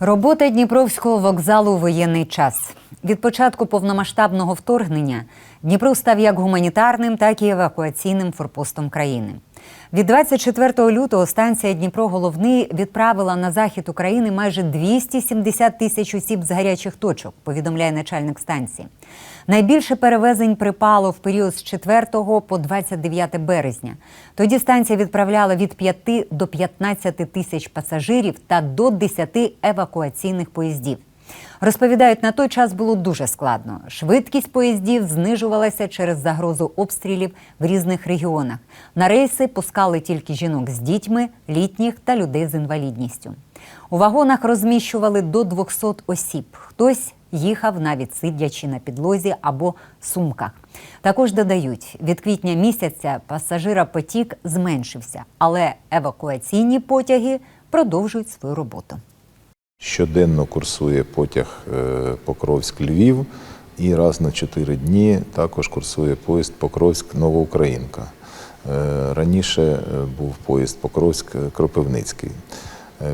Робота Дніпровського вокзалу у воєнний час. Від початку повномасштабного вторгнення Дніпро став як гуманітарним, так і евакуаційним форпостом країни. Від 24 лютого станція Дніпро Головний відправила на захід України майже 270 тисяч осіб з гарячих точок, повідомляє начальник станції. Найбільше перевезень припало в період з 4 по 29 березня. Тоді станція відправляла від 5 до 15 тисяч пасажирів та до 10 евакуаційних поїздів. Розповідають, на той час було дуже складно. Швидкість поїздів знижувалася через загрозу обстрілів в різних регіонах. На рейси пускали тільки жінок з дітьми, літніх та людей з інвалідністю. У вагонах розміщували до 200 осіб. Хтось їхав навіть сидячи на підлозі або сумках. Також додають, від квітня місяця пасажиропотік зменшився, але евакуаційні потяги продовжують свою роботу. Щоденно курсує потяг е, Покровськ-Львів і раз на 4 дні також курсує поїзд Покровськ-Новоукраїнка. Е, Раніше е, був поїзд Покровськ-Кропивницький.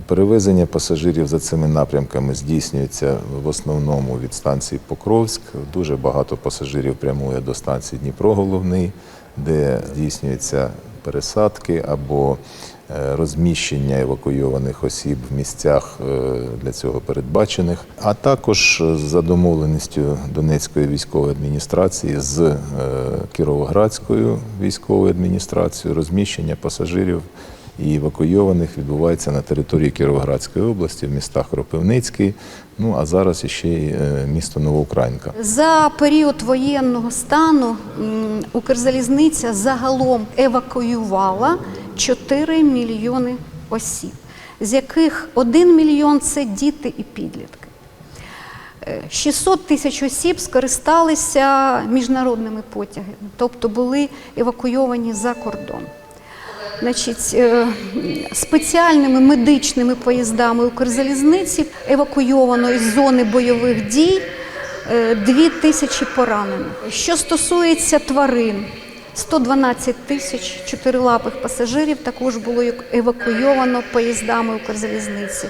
Перевезення пасажирів за цими напрямками здійснюється в основному від станції Покровськ. Дуже багато пасажирів прямує до станції Дніпро Головний, де здійснюються пересадки або е, розміщення евакуйованих осіб в місцях е, для цього передбачених, а також е, за домовленістю Донецької військової адміністрації з Кіровоградською військовою адміністрацією розміщення пасажирів і евакуйованих відбувається на території Кіровоградської області, в містах Кропивницький, ну а зараз іще й е, місто Новоукраїнка. За період воєнного стану Укрзалізниця загалом евакуювала 4 мільйони осіб, з яких 1 мільйон це діти і підлітки. Е, 600 тисяч осіб скористалися міжнародними потягами, тобто були евакуйовані за кордон. Значить, е, спеціальними медичними поїздами Укрзалізниці евакуйовано із зони бойових дій е, дві тисячі поранених. Що стосується тварин, 112 тисяч чотирилапих пасажирів також було евакуйовано поїздами Укрзалізниці.